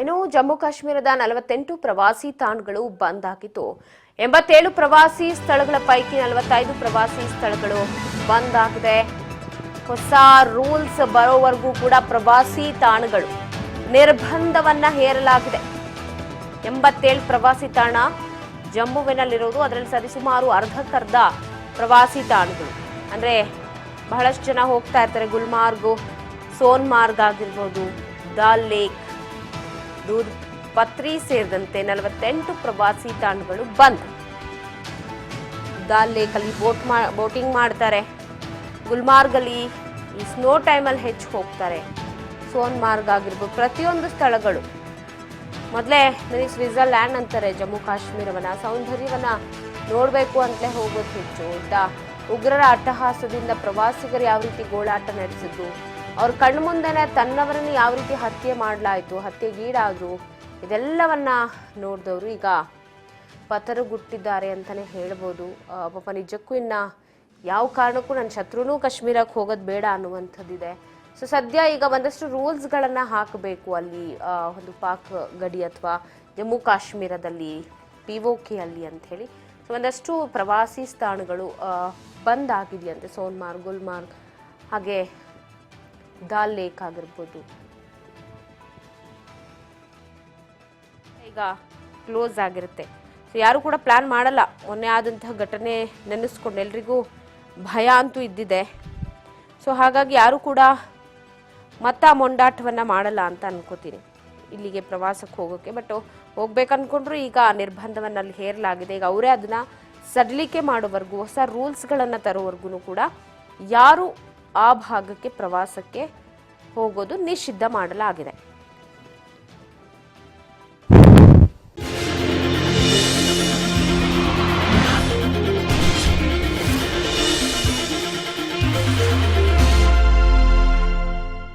ಇನ್ನು ಜಮ್ಮು ಕಾಶ್ಮೀರದ ನಲವತ್ತೆಂಟು ಪ್ರವಾಸಿ ತಾಣಗಳು ಬಂದ್ ಆಗಿತ್ತು. ಎಂಬತ್ತೇಳು ಪ್ರವಾಸಿ ಸ್ಥಳಗಳ ಪೈಕಿ ನಲವತ್ತೈದು ಪ್ರವಾಸಿ ಸ್ಥಳಗಳು ಬಂದ್ ಆಗಿದೆ. ಹೊಸ ರೂಲ್ಸ್ ಬರೋವರೆಗೂ ಕೂಡ ಪ್ರವಾಸಿ ತಾಣಗಳು ನಿರ್ಬಂಧವನ್ನ ಹೇರಲಾಗಿದೆ. ಎಂಬತ್ತೇಳು ಪ್ರವಾಸಿ ತಾಣ ಜಮ್ಮುವಿನಲ್ಲಿರೋದು ಅದರಲ್ಲಿ ಸರಿಸುಮಾರು ಅರ್ಧಕ್ಕರ್ಧ ಪ್ರವಾಸಿ ತಾಣಗಳು. ಅಂದ್ರೆ ಬಹಳಷ್ಟು ಜನ ಹೋಗ್ತಾ ಇರ್ತಾರೆ. ಗುಲ್ಮಾರ್ಗು, ಸೋನ್ಮಾರ್ಗ್ ಆಗಿರ್ಬೋದು, ದಾಲ್ ಲೇಕ್ ದೂದ್ ಪತ್ರಿ ಸೇರಿದಂತೆ ನಲವತ್ತೆಂಟು ಪ್ರವಾಸಿ ತಾಣಗಳು ಬಂದ್. ದಾಲ್ ಲೇಕಲ್ಲಿ ಬೋಟ್ ಮಾ, ಬೋಟಿಂಗ್ ಮಾಡ್ತಾರೆ. ಗುಲ್ಮಾರ್ಗಲ್ಲಿ ಈ ಸ್ನೋ ಟೈಮಲ್ಲಿ ಹೆಚ್ಚು ಹೋಗ್ತಾರೆ. ಸೋನ್ಮಾರ್ಗ್ ಆಗಿರ್ಬೋದು ಪ್ರತಿಯೊಂದು ಸ್ಥಳಗಳು. ಮೊದಲೇ ನನಗೆ ಸ್ವಿಟ್ಜರ್ಲ್ಯಾಂಡ್ ಅಂತಾರೆ, ಜಮ್ಮು ಕಾಶ್ಮೀರವನ್ನು. ಸೌಂದರ್ಯವನ್ನು ನೋಡಬೇಕು ಅಂತಲೇ ಹೋಗೋದು ಹೆಚ್ಚು ಉಗ್ರರ ಅಟ್ಟಹಾಸದಿಂದ ಪ್ರವಾಸಿಗರು ಯಾವ ರೀತಿ ಗೋಳಾಟ ನಡೆಸಿದ್ರು ಅವ್ರ ಕಣ್ಣು ಮುಂದೆನೆ ತನ್ನವರನ್ನು ಯಾವ ರೀತಿ ಹತ್ಯೆ ಮಾಡಲಾಯಿತು, ಹತ್ಯೆಗೀಡಾದ್ರು, ಇದೆಲ್ಲವನ್ನ ನೋಡಿದವರು ಈಗ ಪತರುಗುಟ್ಟಿದ್ದಾರೆ ಅಂತಲೇ ಹೇಳ್ಬೋದು. ಪಾಪ ನಿಜಕ್ಕೂ ಇನ್ನ ಯಾವ ಕಾರಣಕ್ಕೂ ನನ್ನ ಶತ್ರುನೂ ಕಾಶ್ಮೀರಕ್ಕೆ ಹೋಗೋದು ಬೇಡ ಅನ್ನುವಂಥದ್ದಿದೆ. ಸೊ ಸದ್ಯ ಈಗ ಒಂದಷ್ಟು ರೂಲ್ಸ್ಗಳನ್ನು ಹಾಕಬೇಕು ಅಲ್ಲಿ ಒಂದು ಪಾಕ್ ಗಡಿ ಅಥವಾ ಜಮ್ಮು ಕಾಶ್ಮೀರದಲ್ಲಿ ಪಿ ಒ ಕೆ ಅಲ್ಲಿ ಅಂಥೇಳಿ. ಸೊ ಒಂದಷ್ಟು ಪ್ರವಾಸಿ ಸ್ಥಾನಗಳು ಬಂದ್ ಆಗಿದೆಯಂತೆ, ಸೋನ್ಮಾರ್ಗ್, ಗುಲ್ಮಾರ್ಗ್, ಹಾಗೆ ದಾಲ್ ಲೇಕ್ ಆಗಿರ್ಬೋದು. ಈಗ ಕ್ಲೋಸ್ ಆಗಿರುತ್ತೆ. ಸೊ ಯಾರು ಕೂಡ ಪ್ಲಾನ್ ಮಾಡಲ್ಲ. ಮೊನ್ನೆ ಆದಂತಹ ಘಟನೆ ನೆನೆಸ್ಕೊಂಡು ಎಲ್ರಿಗೂ ಭಯ ಅಂತೂ ಇದ್ದಿದೆ. ಸೊ ಹಾಗಾಗಿ ಯಾರು ಕೂಡ ಮತ್ತ ಮೊಂಡಾಟವನ್ನು ಮಾಡಲ್ಲ ಅಂತ ಅನ್ಕೋತೀನಿ. ಇಲ್ಲಿಗೆ ಪ್ರವಾಸಕ್ಕೆ ಹೋಗೋಕ್ಕೆ ಬಟ್ ಹೋಗ್ಬೇಕು ಅನ್ಕೊಂಡ್ರು ಈಗ ನಿರ್ಬಂಧವನ್ನು ಅಲ್ಲಿ ಹೇರಲಾಗಿದೆ. ಈಗ ಅವರೇ ಅದನ್ನ ಸಡಿಲಿಕೆ ಮಾಡೋವರೆಗೂ ಹೊಸ ರೂಲ್ಸ್ಗಳನ್ನು ತರೋವರೆಗೂ ಕೂಡ ಯಾರು ಆ ಭಾಗಕ್ಕೆ ಪ್ರವಾಸಕ್ಕೆ ಹೋಗೋದು ನಿಷಿದ್ಧ ಮಾಡಲಾಗಿದೆ.